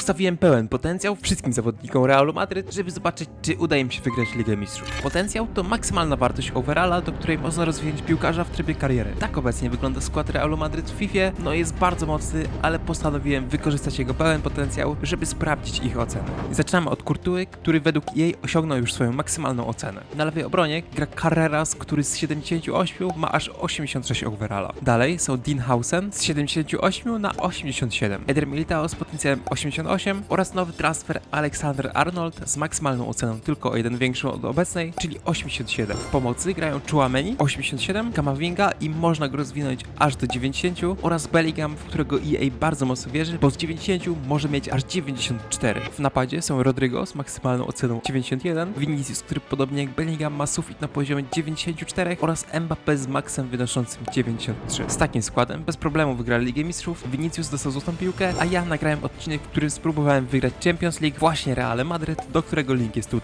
Ustawiłem pełen potencjał wszystkim zawodnikom Realu Madryt, żeby zobaczyć, czy uda im się wygrać Ligę Mistrzów. Potencjał to maksymalna wartość overalla, do której można rozwinąć piłkarza w trybie kariery. Tak obecnie wygląda skład Realu Madryt w FIFA, no jest bardzo mocny, ale postanowiłem wykorzystać jego pełen potencjał, żeby sprawdzić ich ocenę. Zaczynamy od Kurtuły, który według jej osiągnął już swoją maksymalną ocenę. Na lewej obronie gra Carreras, który z 78 ma aż 86 overalla. Dalej są Dean Hausen z 78 na 87, Eder Militao z potencjałem 88 oraz nowy transfer Alexander Arnold z maksymalną oceną tylko o jeden większą od obecnej, czyli 87. W pomocy grają Chouameni 87, Kamavinga i można go rozwinąć aż do 90 oraz Bellingham, w którego EA bardzo mocno wierzy, bo z 90 może mieć aż 94. W napadzie są Rodrigo z maksymalną oceną 91, Vinicius, który podobnie jak Bellingham ma sufit na poziomie 94 oraz Mbappé z maksem wynoszącym 93. Z takim składem bez problemu wygrali Ligę Mistrzów, Vinicius dostał złotą piłkę, a ja nagrałem odcinek, w którym spróbowałem wygrać Champions League właśnie Real Madryt, do którego link jest tutaj.